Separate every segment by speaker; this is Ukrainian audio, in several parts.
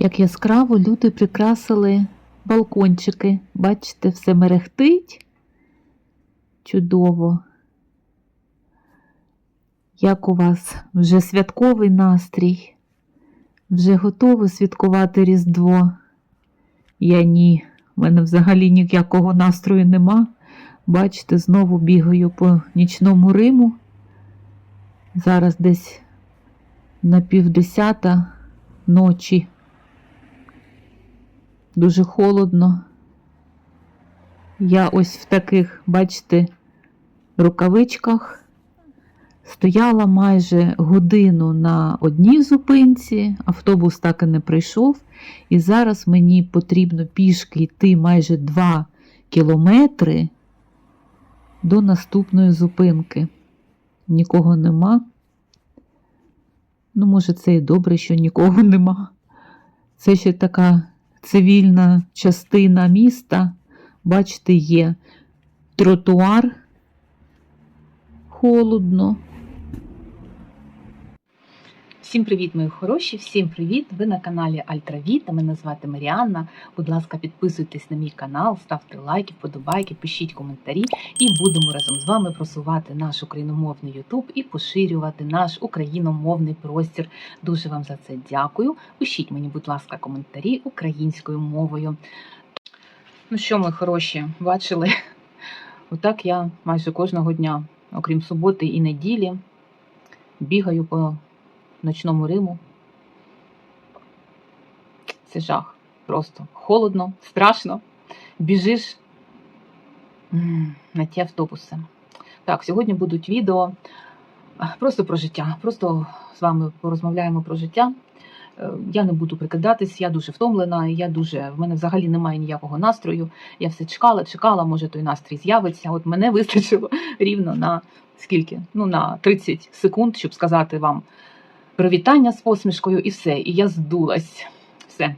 Speaker 1: Як яскраво люди прикрасили балкончики. Бачите, все мерехтить. Чудово. Як у вас вже святковий настрій? Вже готові святкувати Різдво? Я ні. У мене взагалі ніякого настрою нема. Бачите, знову бігаю по нічному Риму. Зараз десь на півдесята ночі. Дуже холодно. Я ось в таких, бачите, рукавичках стояла майже годину на одній зупинці, автобус так і не прийшов, і зараз мені потрібно пішки йти майже 2 кілометри до наступної зупинки. Нікого нема. Ну, може, це і добре, що нікого нема. Це ще така цивільна частина міста. Бачите, є тротуар. Холодно.
Speaker 2: Всім привіт, мої хороші! Всім привіт! Ви на каналі Альтравіта. Мене звати Маріанна. Будь ласка, підписуйтесь на мій канал, ставте лайки, вподобайки, пишіть коментарі, і будемо разом з вами просувати наш україномовний Ютуб і поширювати наш україномовний простір. Дуже вам за це дякую. Пишіть мені, будь ласка, коментарі українською мовою. Ну що, мої хороші, бачили? Отак я майже кожного дня, окрім суботи і неділі, бігаю по ночному Риму. Це жах. Просто холодно, страшно. Біжиш на ті автобуси. Так, сьогодні будуть відео просто про життя. Просто з вами порозмовляємо про життя. Е, Я не буду прикидатись, я дуже втомлена, я дуже, в мене взагалі немає ніякого настрою. Я все чекала, чекала, може той настрій з'явиться. От мене вистачило рівно на скільки? Ну, на 30 секунд, щоб сказати вам привітання з посмішкою і все. І я здулась. Все.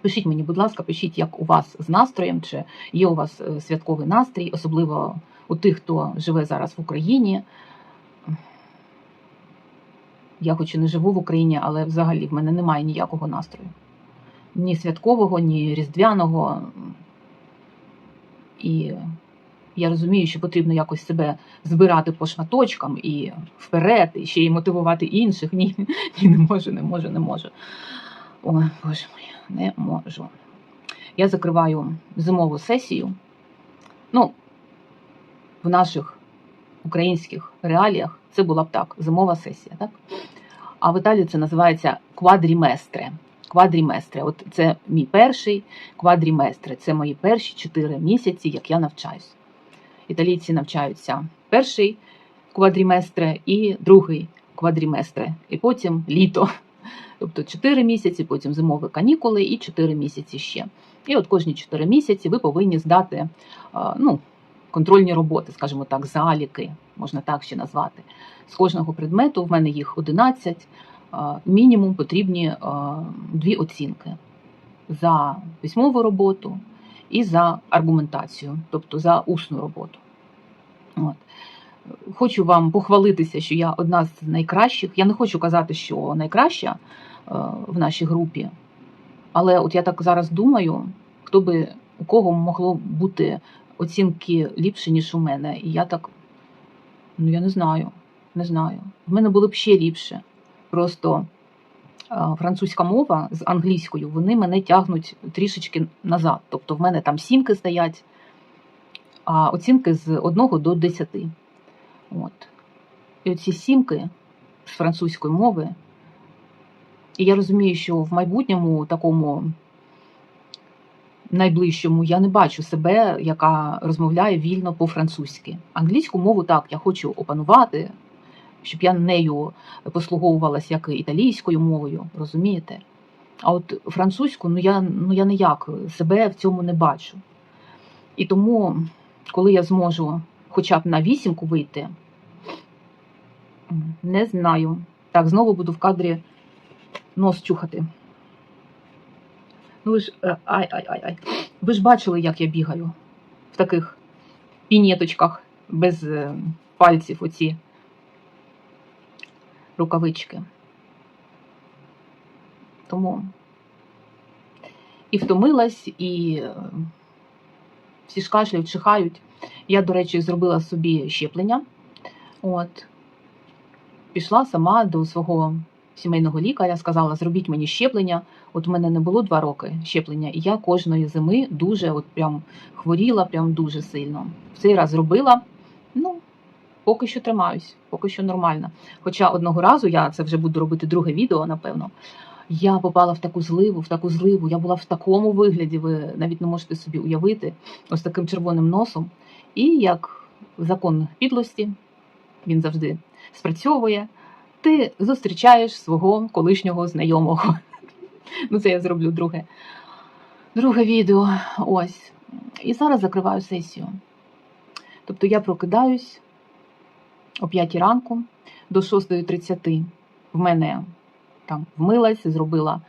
Speaker 2: Пишіть мені, будь ласка, пишіть, як у вас з настроєм, чи є у вас е, святковий настрій, особливо у тих, хто живе зараз в Україні. Я хоч і не живу в Україні, але взагалі в мене немає ніякого настрою. Ні святкового, ні різдвяного. І я розумію, що потрібно якось себе збирати по шматочкам і вперед, і ще й мотивувати інших. Ні, ні, не можу, не можу, не можу. Ой, боже мій, не можу. Я закриваю зимову сесію. Ну, в наших українських реаліях це була б так, зимова сесія, так? А в Італії це називається квадріместре. Квадріместре. От це мій перший квадріместре. Це мої перші чотири місяці, як я навчаюсь. Італійці навчаються перший квадріместре і другий квадріместре, і потім літо. Тобто 4 місяці, потім зимові канікули і 4 місяці ще. І от кожні 4 місяці ви повинні здати ну, контрольні роботи, скажімо так, заліки, можна так ще назвати. З кожного предмету в мене їх 11, мінімум потрібні дві оцінки за письмову роботу і за аргументацію, тобто за усну роботу. От. Хочу вам похвалитися, що я одна з найкращих. Я не хочу казати, що найкраща е, в нашій групі, але от я так зараз думаю, хто би у кого могло бути оцінки ліпше, ніж у мене. І я так, ну я не знаю, не знаю. В мене було б ще ліпше. Просто французька мова з англійською, вони мене тягнуть трішечки назад. Тобто в мене там сімки стоять, а оцінки з 1 до 10. От. І оці сімки з французької мови. І я розумію, що в майбутньому такому найближчому я не бачу себе, яка розмовляє вільно по-французьки. Англійську мову так, я хочу опанувати, щоб я нею послуговувалася як італійською мовою, розумієте? А от французьку, ну я, ну я ніяк себе в цьому не бачу. І тому, коли я зможу хоча б на вісімку вийти, не знаю. Так, знову буду в кадрі нос чухати. Ну ви ж е, ай-ай-ай. Ви ж бачили, як я бігаю в таких пінеточках без е, пальців оці рукавички. Тому і втомилась, і е, всі ж кашляють, чихають. Я, до речі, зробила собі щеплення. От. Пішла сама до свого сімейного лікаря, сказала, зробіть мені щеплення. От у мене не було два роки щеплення, і я кожної зими дуже от прям хворіла, прям дуже сильно. В цей раз зробила. Поки що тримаюсь, поки що нормально. Хоча одного разу я це вже буду робити друге відео, напевно. Я попала в таку зливу, в таку зливу. Я була в такому вигляді, ви навіть не можете собі уявити, ось таким червоним носом. І як закон підлості, він завжди спрацьовує. Ти зустрічаєш свого колишнього знайомого. Ну, це я зроблю друге. Друге відео. Ось. І зараз закриваю сесію. Тобто я прокидаюсь о 5 ранку до 6.30. В мене там вмилась, зробила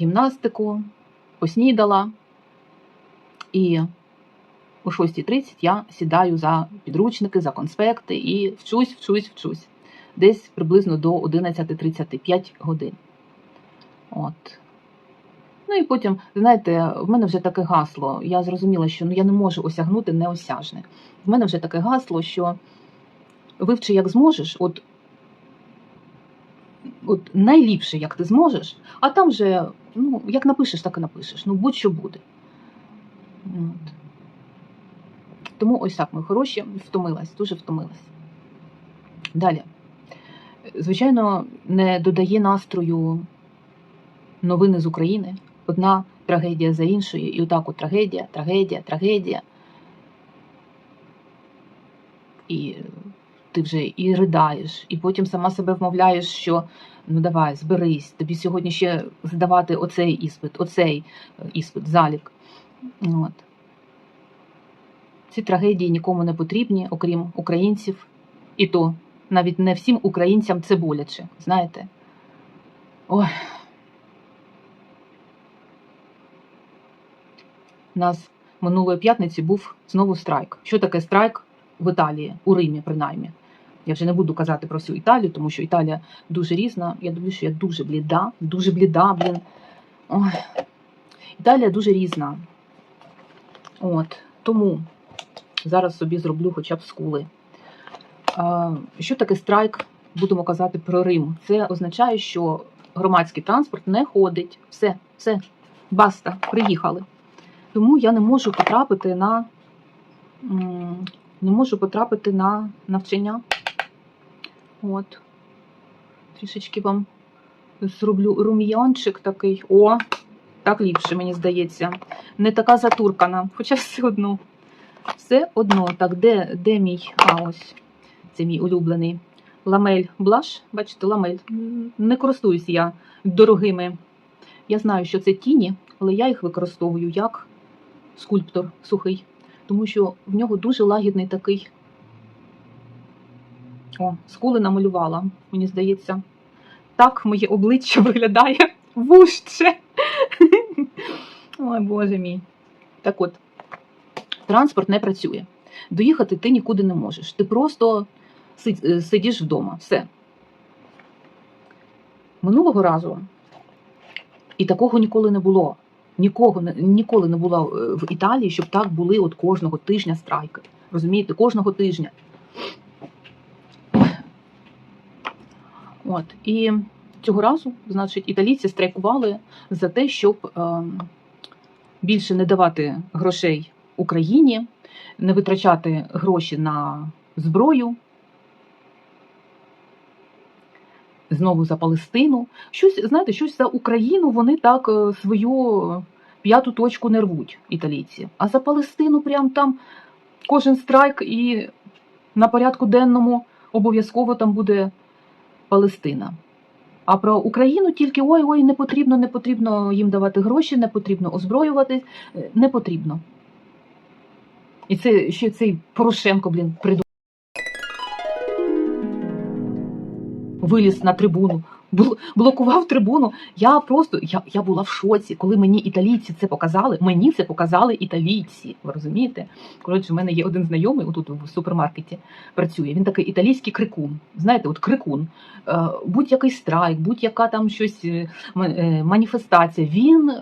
Speaker 2: гімнастику, поснідала. І о 6.30 я сідаю за підручники, за конспекти і вчусь, вчусь, вчусь. Десь приблизно до 11.30, 5 годин. От. Ну і потім, знаєте, в мене вже таке гасло. Я зрозуміла, що ну, я не можу осягнути неосяжне. В мене вже таке гасло, що вивчи як зможеш, от, от найліпше, як ти зможеш, а там вже, ну, як напишеш, так і напишеш. Ну, будь-що буде. От. Тому ось так, мої хороші, втомилась, дуже втомилась. Далі. Звичайно, не додає настрою новини з України. Одна трагедія за іншою, і отак от трагедія, трагедія, трагедія. І ти вже і riдаєш, і потім сама себе вмовляєш, що ну давай, зберись, тобі сьогодні ще здавати оцей іспит, оцей е, іспит, залік. От. Ці трагедії нікому не потрібні, окрім українців. І то навіть не всім українцям це боляче, знаєте. Ой. У нас минулої п'ятниці був знову страйк. Що таке страйк в Італії, у Римі, принаймні? Я вже не буду казати про всю Італію, тому що Італія дуже різна. Я думаю, що я дуже бліда, дуже бліда, блін. Ой. Італія дуже різна. От. Тому зараз собі зроблю хоча б скули. А, Що таке страйк? Будемо казати про Рим. Це означає, що громадський транспорт не ходить. Все, все, баста, приїхали. Тому я не можу потрапити на не можу потрапити на навчання. От. Трішечки вам зроблю рум'янчик такий. О, так ліпше, мені здається. Не така затуркана, хоча все одно. Все одно. Так, де, де мій? А, ось. Це мій улюблений. Ламель блаш. Бачите, ламель. Не користуюсь я дорогими. Я знаю, що це тіні, але я їх використовую як скульптор сухий, тому що в нього дуже лагідний такий. О, скули намалювала, мені здається. Так моє обличчя виглядає вужче. Ой, Боже мій. Так от, транспорт не працює. Доїхати ти нікуди не можеш. Ти просто е, сидиш вдома. Все. Минулого разу, і такого ніколи не було. Нікого ніколи не було е, в Італії, щоб так були от кожного тижня страйки. Розумієте, кожного тижня. От і цього разу, значить, італійці страйкували за те, щоб е, більше не давати грошей Україні, не витрачати гроші на зброю. Знову за Палестину. Щось, знаєте, щось за Україну вони так е, свою п'яту точку не рвуть, італійці. А за Палестину прям там кожен страйк і на порядку денному обов'язково там буде Палестина. А про Україну тільки ой, ой, не потрібно, не потрібно їм давати гроші, не потрібно озброювати, е, не потрібно. І це ще цей Порошенко, блін, придумав. Виліз на трибуну, блокував трибуну. Я просто я, я була в шоці, коли мені італійці це показали. Мені це показали італійці. Ви розумієте? Коротше, в мене є один знайомий, отут в супермаркеті працює. Він такий італійський крикун. Знаєте, от крикун, Е, будь-який страйк, будь-яка там щось е, е, маніфестація. Він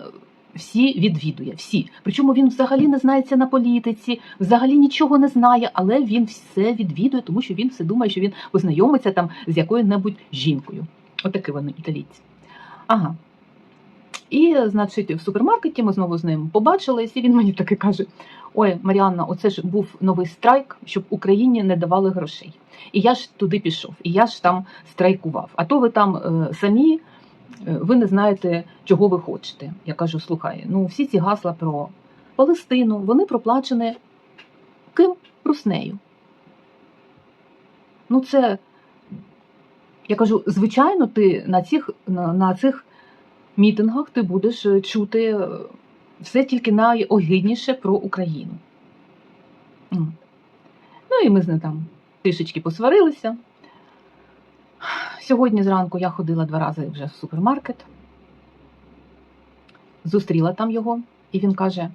Speaker 2: всі відвідує, всі. Причому він взагалі не знається на політиці, взагалі нічого не знає, але він все відвідує, тому що він все думає, що він познайомиться там з якою-небудь жінкою. Отакі вони італійці. Ага. І, значить, в супермаркеті ми знову з ним побачились, і він мені таки каже: Ой, Маріанна, оце ж був новий страйк, щоб Україні не давали грошей. І я ж туди пішов, і я ж там страйкував. А то ви там е, самі, ви не знаєте, чого ви хочете. Я кажу: слухай, ну всі ці гасла про Палестину, вони проплачені ким? Руснею. Ну, це, я кажу, звичайно, ти на цих, на цих мітингах ти будеш е, чути е, все тільки найогидніше про Україну. Ну і ми з ним там трішечки посварилися. Сьогодні зранку я ходила два рази вже в супермаркет, зустріла там його, і він каже: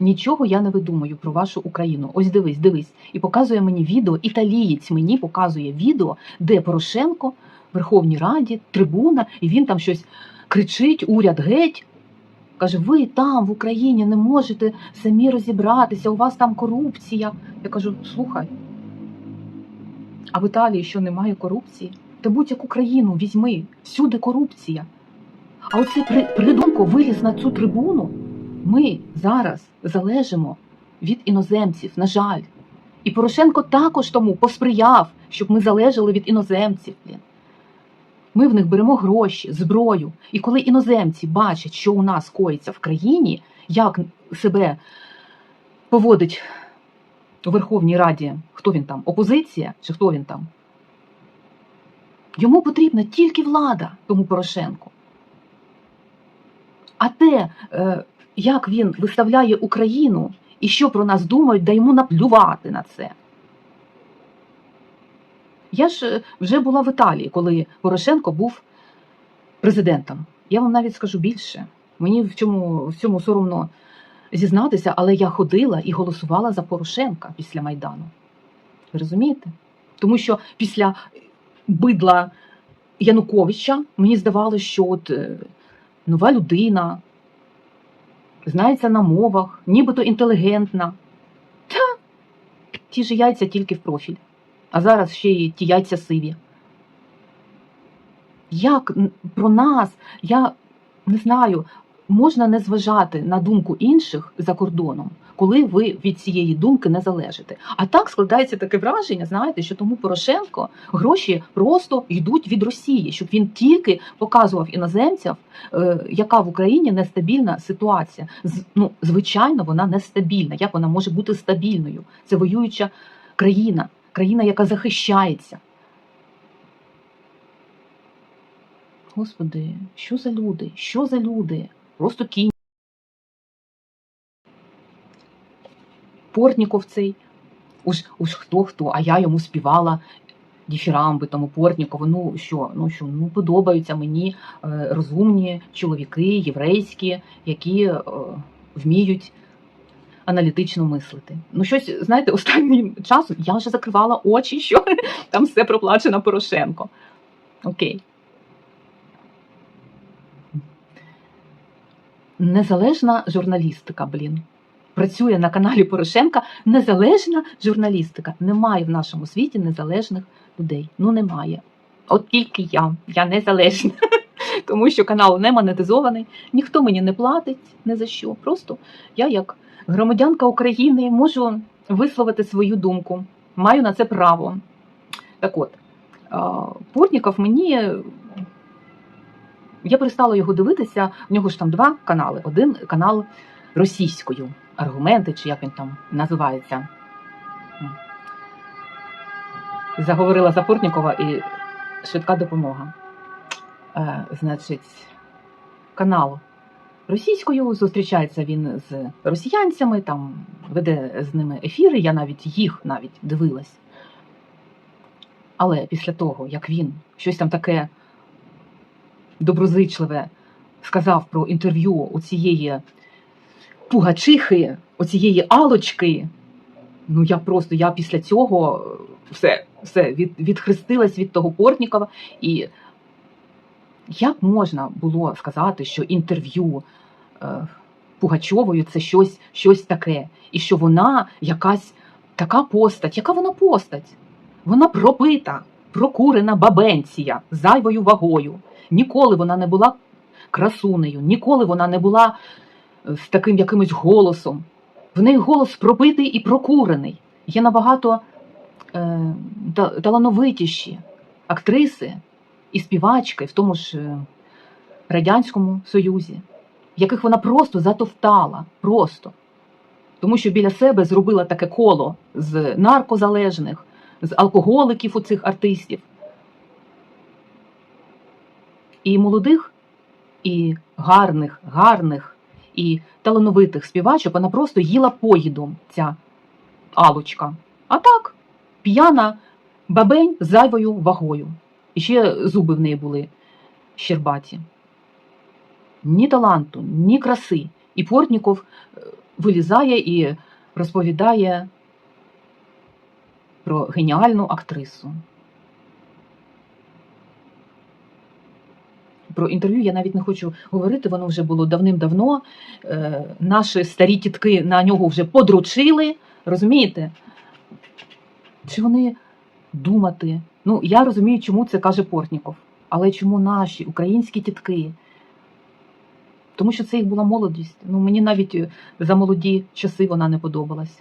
Speaker 2: Нічого я не видумаю про вашу Україну. Ось дивись, дивись. І показує мені відео, італієць мені показує відео, де Порошенко Верховній Раді, трибуна, і він там щось кричить: уряд геть. Каже, ви там в Україні не можете самі розібратися, у вас там корупція. Я кажу, слухай, а в Італії що немає корупції? Та будь-яку країну візьми, всюди корупція. А оцей при, придумко виліз на цю трибуну. Ми зараз залежимо від іноземців, на жаль. І Порошенко також тому посприяв, щоб ми залежали від іноземців. Блін. Ми в них беремо гроші, зброю. І коли іноземці бачать, що у нас коїться в країні, як себе поводить у Верховній Раді, хто він там, опозиція чи хто він там? Йому потрібна тільки влада, тому Порошенку. А те, е, як він виставляє Україну і що про нас думають, да йому наплювати на це. Я ж е, вже була в Італії, коли Порошенко був президентом. Я вам навіть скажу більше. Мені в цьому, в цьому соромно зізнатися, але я ходила і голосувала за Порошенка після Майдану. Ви розумієте? Тому що після бидла Януковича мені здавалося, що от е, нова людина, знається на мовах, нібито інтелігентна. Та ті ж яйця тільки в профіль. А зараз ще й ті яйця сиві. Як про нас, я не знаю, можна не зважати на думку інших за кордоном, коли ви від цієї думки не залежите. А так складається таке враження, знаєте, що тому Порошенко гроші просто йдуть від Росії, щоб він тільки показував іноземцям, е, яка в Україні нестабільна ситуація. Ну, звичайно, вона нестабільна. Як вона може бути стабільною? Це воююча країна, країна, яка захищається. Господи, що за люди? Що за люди? Просто кінь. Портніков цей. Уж, уж хто хто, а я йому співала діфірамби тому Портнікову. Ну що, ну що, ну подобаються мені е, розумні чоловіки, єврейські, які е, вміють аналітично мислити. Ну, щось, знаєте, останнім часом я вже закривала очі, що там все проплачено Порошенко. Окей. Незалежна журналістика, блін. Працює на каналі Порошенка незалежна журналістика. Немає в нашому світі незалежних людей. Ну немає. От тільки я. Я незалежна. Тому що канал не монетизований, ніхто мені не платить ні за що. Просто я, як громадянка України, можу висловити свою думку. Маю на це право. Так от, Портніков мені. Я перестала його дивитися. В нього ж там два канали. Один канал російською, аргументи, чи як він там називається. Заговорила за Портнікова і швидка допомога. Е, значить, канал російською зустрічається він з росіянцями, там веде з ними ефіри. Я навіть їх навіть дивилась. Але після того, як він щось там таке доброзичливе сказав про інтерв'ю у цієї пугачихи, оцієї алочки, ну я просто я після цього е, все, все від, відхрестилась від того Портнікова. І як можна було сказати, що інтерв'ю е, Пугачовою це щось, щось таке, і що вона якась така постать, яка вона постать? Вона пропита, прокурена бабенція зайвою вагою. Ніколи вона не була красунею, ніколи вона не була е, з таким якимось голосом. В неї голос пропитий і прокурений. Є набагато е, талановитіші актриси і співачки в тому ж е, Радянському Союзі, яких вона просто затовтала. Просто. Тому що біля себе зробила таке коло з наркозалежних, з алкоголиків у цих артистів. І молодих, і гарних, гарних, і талановитих співачок вона просто їла поїдом, ця Алочка. А так, п'яна бабень з зайвою вагою. І ще зуби в неї були щербаті. Ні таланту, ні краси. І Портніков е, вилізає і розповідає про геніальну актрису. Про інтерв'ю я навіть не хочу говорити, воно вже було давним-давно. Е, наші старі тітки на нього вже подручили. Розумієте? Чи вони думати? Ну, я розумію, чому це каже Портніков. Але чому наші українські тітки? Тому що це їх була молодість. Ну, мені навіть е, за молоді часи вона не подобалась.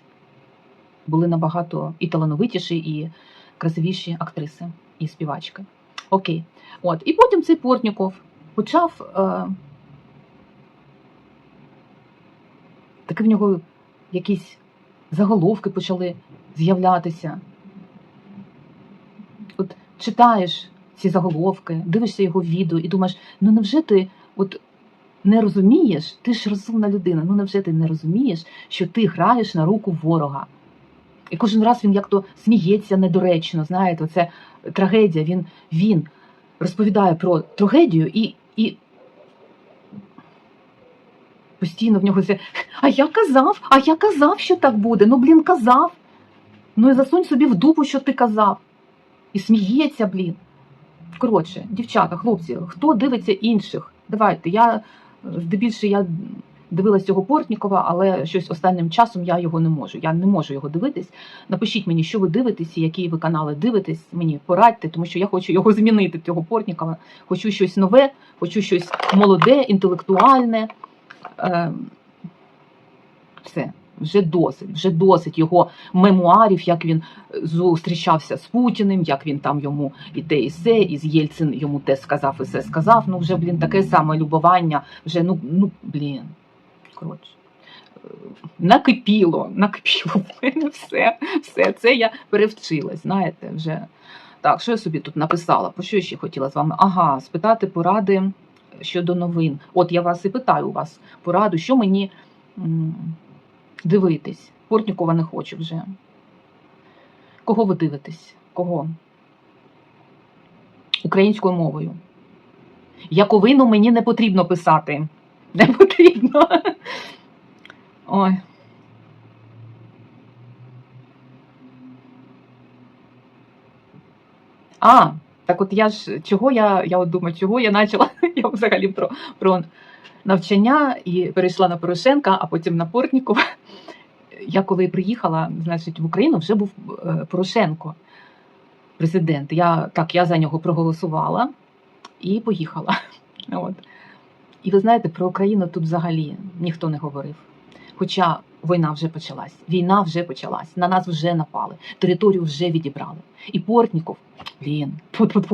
Speaker 2: Були набагато і талановитіші, і красивіші актриси і співачки. Окей. От. І потім цей Портніков почав. Е... Таки в нього якісь заголовки почали з'являтися. От читаєш ці заголовки, дивишся його відео і думаєш, ну невже ти от не розумієш, ти ж розумна людина, ну невже ти не розумієш, що ти граєш на руку ворога? І кожен раз він як то сміється недоречно, знаєте, оце трагедія. Він, він розповідає про трагедію і, і постійно в нього це. А я казав, а я казав, що так буде. Ну, блін, казав. Ну і засунь собі в дупу, що ти казав. І сміється, блін. Коротше, дівчата, хлопці, хто дивиться інших? Давайте. Я здебільше я дивилась цього Портнікова, але щось останнім часом я його не можу. Я не можу його дивитись. Напишіть мені, що ви дивитесь, які ви канали дивитесь. Мені порадьте, тому що я хочу його змінити, цього Портнікова. Хочу щось нове, хочу щось молоде, інтелектуальне. Е, все. Вже досить, вже досить його мемуарів, як він зустрічався з Путіним, як він там йому і те, і се, і з Єльцин йому те сказав, і все сказав. Ну вже блін, таке саме любування. Вже ну ну блін. Коротше. Накипіло, накипіло в мене все. Все це я перевчилась. Знаєте, вже так. Що я собі тут написала? Про що я ще хотіла з вами? Ага, спитати поради щодо новин. От я вас і питаю у вас пораду, що мені. дивитись. Портнікова не хочу вже. Кого ви дивитесь? Кого? Українською мовою. Яковину мені не потрібно писати. Не потрібно. Ой. А, так от я ж чого я, я от думаю, чого я почала? Я взагалі про, про навчання і перейшла на Порошенка, а потім на Портнікова. Я коли приїхала, значить, в Україну вже був е, Порошенко, президент. Я так, я за нього проголосувала і поїхала. От. І ви знаєте, про Україну тут взагалі ніхто не говорив. Хоча війна вже почалась, війна вже почалась, на нас вже напали, територію вже відібрали. І Портніков, блін,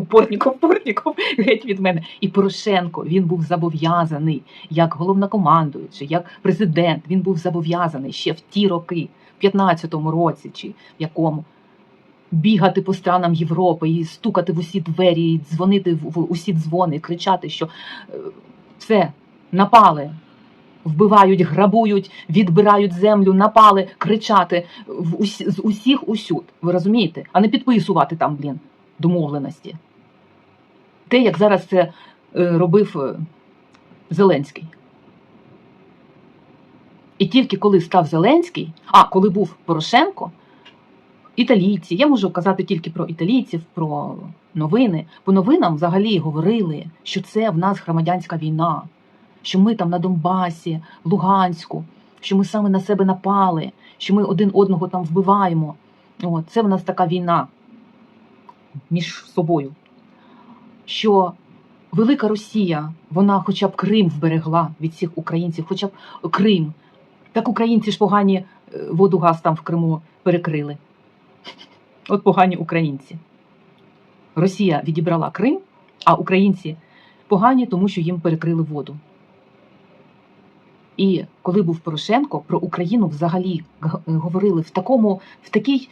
Speaker 2: Портніков, Портніков, геть від мене. І Порошенко він був зобов'язаний як головнокомандуючий, як президент. Він був зобов'язаний ще в ті роки, в 15-му році чи в якому. Бігати по странам Європи і стукати в усі двері, і дзвонити в усі дзвони, і кричати, що е, все, напали, вбивають, грабують, відбирають землю, напали, кричати в усі, з усіх усюд. Ви розумієте? А не підписувати там, блін. домовленості. Те, як зараз це е, робив е, Зеленський. І тільки коли став Зеленський, а коли був Порошенко, італійці, я можу казати тільки про італійців, про новини. По новинам взагалі говорили, що це в нас громадянська війна, що ми там на Донбасі, Луганську, що ми саме на себе напали, що ми один одного там вбиваємо. О, це в нас така війна між собою. Що велика Росія, вона хоча б Крим вберегла від всіх українців, хоча б Крим. Так українці ж погані е, воду газ там в Криму перекрили. От погані українці. Росія відібрала Крим, а українці погані, тому що їм перекрили воду. І коли був Порошенко, про Україну взагалі г- говорили в такому, в такій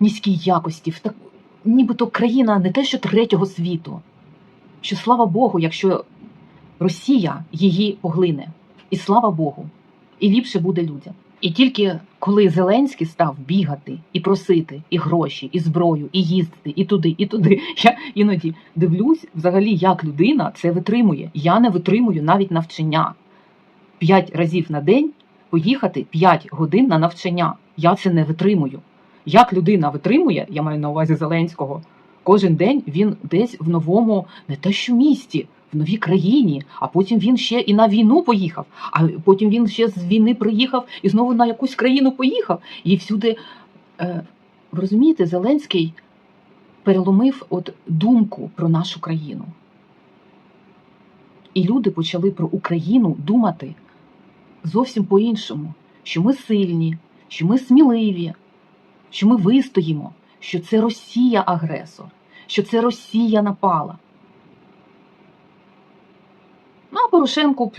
Speaker 2: низькій якості, в так, нібито країна не те, що третього світу. Що слава Богу, якщо Росія її поглине, і слава Богу, і ліпше буде людям. І тільки коли Зеленський став бігати і просити і гроші, і зброю, і їздити, і туди, і туди, я іноді дивлюсь, взагалі, як людина це витримує. Я не витримую навіть навчання. П'ять разів на день поїхати 5 годин на навчання. Я це не витримую. Як людина витримує, я маю на увазі Зеленського, кожен день він десь в новому, не те що місті, в новій країні, а потім він ще і на війну поїхав, а потім він ще з війни приїхав і знову на якусь країну поїхав. І всюди, е, ви розумієте, Зеленський переломив от думку про нашу країну. І люди почали про Україну думати зовсім по-іншому, що ми сильні, що ми сміливі, що ми вистоїмо, що це Росія агресор, що це Росія напала. Ну, а Порошенко,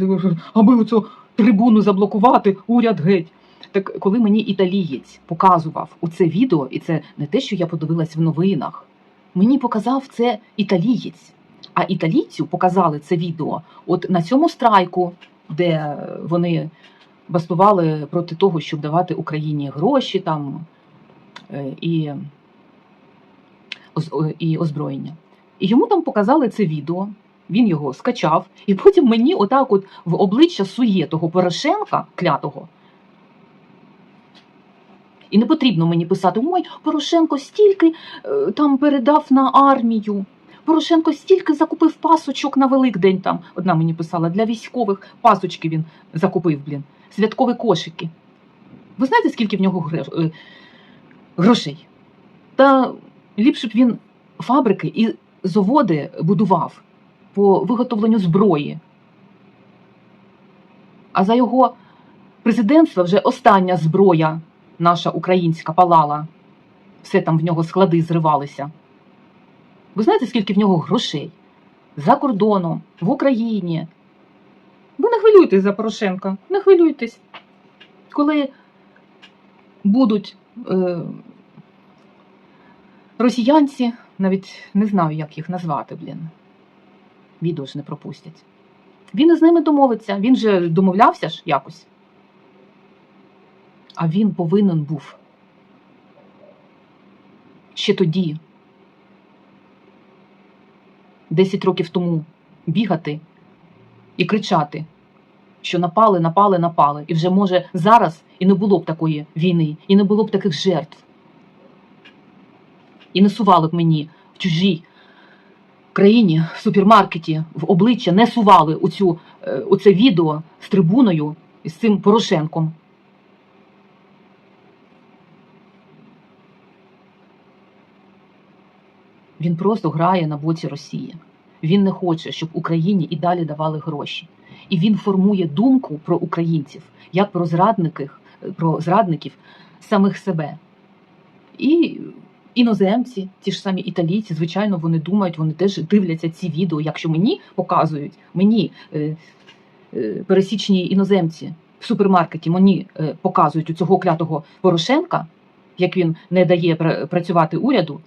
Speaker 2: аби оцю трибуну заблокувати, уряд геть. Так коли мені італієць показував оце відео, і це не те, що я подивилась в новинах, мені показав це італієць. А італійцю показали це відео от на цьому страйку, де вони бастували проти того, щоб давати Україні гроші там е, і, і озброєння. І йому там показали це відео, він його скачав, і потім мені отак от в обличчя сує того Порошенка клятого. І не потрібно мені писати: ой, Порошенко стільки е, там передав на армію. Порошенко стільки закупив пасочок на Великдень там. Одна мені писала для військових пасочки він закупив, блін, святкові кошики. Ви знаєте, скільки в нього е, грошей? Та ліпше б він фабрики і заводи будував по виготовленню зброї. А за його президентства вже остання зброя наша українська палала. Все там в нього склади зривалися. Ви знаєте, скільки в нього грошей? За кордоном, в Україні. Ви не хвилюйтесь за Порошенка, не хвилюйтесь. Коли будуть е, росіянці, навіть не знаю, як їх назвати, блін. Відео ж не пропустять. Він із ними домовиться, він же домовлявся ж якось. А він повинен був ще тоді, 10 років тому, бігати і кричати, що напали, напали, напали. І вже може зараз і не було б такої війни, і не було б таких жертв. І не сували б мені в чужій країні, в супермаркеті, в обличчя не сували оцю, е, оце відео з трибуною і з цим Порошенком. Він просто грає на боці Росії. Він не хоче, щоб Україні і далі давали гроші. І він формує думку про українців, як про зрадників, про зрадників самих себе. І іноземці, ті ж самі італійці, звичайно, вони думають, вони теж дивляться ці відео. Якщо мені показують, мені е, е, пересічні іноземці в супермаркеті мені е, показують у цього клятого Порошенка, як він не дає пра- працювати уряду,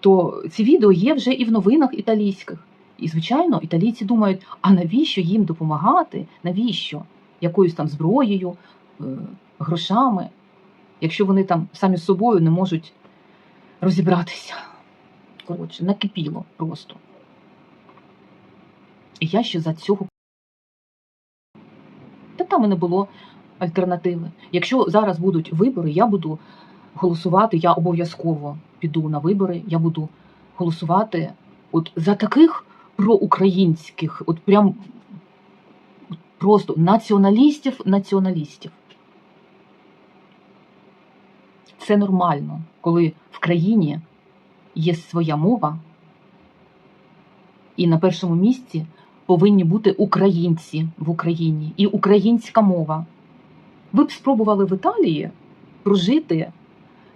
Speaker 2: то ці відео є вже і в новинах італійських. І, звичайно, італійці думають, а навіщо їм допомагати? Навіщо? Якоюсь там зброєю, е, грошами, якщо вони там самі з собою не можуть розібратися. коротше, накипіло просто. І я ще за цього. Та там і не було альтернативи. Якщо зараз будуть вибори, я буду голосувати, я обов'язково піду на вибори, я буду голосувати от за таких проукраїнських, от прям просто націоналістів, націоналістів. Це нормально, коли в країні є своя мова, і на першому місці повинні бути українці в Україні і українська мова. Ви б спробували в Італії прожити,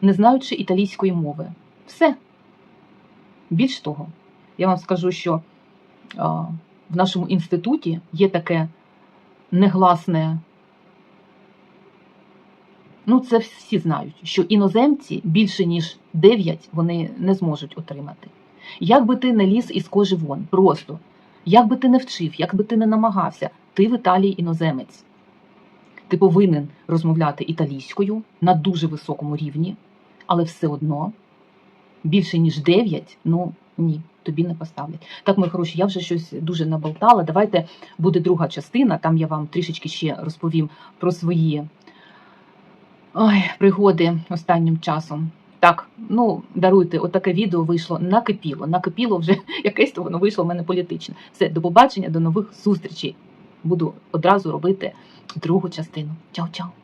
Speaker 2: не знаючи італійської мови. Все. Більш того, я вам скажу, що в нашому інституті є таке негласне. Ну, це всі знають, що іноземці більше ніж 9 вони не зможуть отримати. Як би ти не ліз із кожи вон, просто як би ти не вчив, як би ти не намагався, ти в Італії іноземець. Ти повинен розмовляти італійською на дуже високому рівні, але все одно більше ніж 9, ну ні, тобі не поставлять. Так, мої хороші, я вже щось дуже наболтала. Давайте буде друга частина. Там я вам трішечки ще розповім про свої ой, пригоди останнім часом. Так, ну даруйте, отаке відео вийшло накипіло. Накипіло вже якесь то воно вийшло в мене політичне. Все, до побачення, до нових зустрічей. Буду одразу робити другу частину. Чао-чао.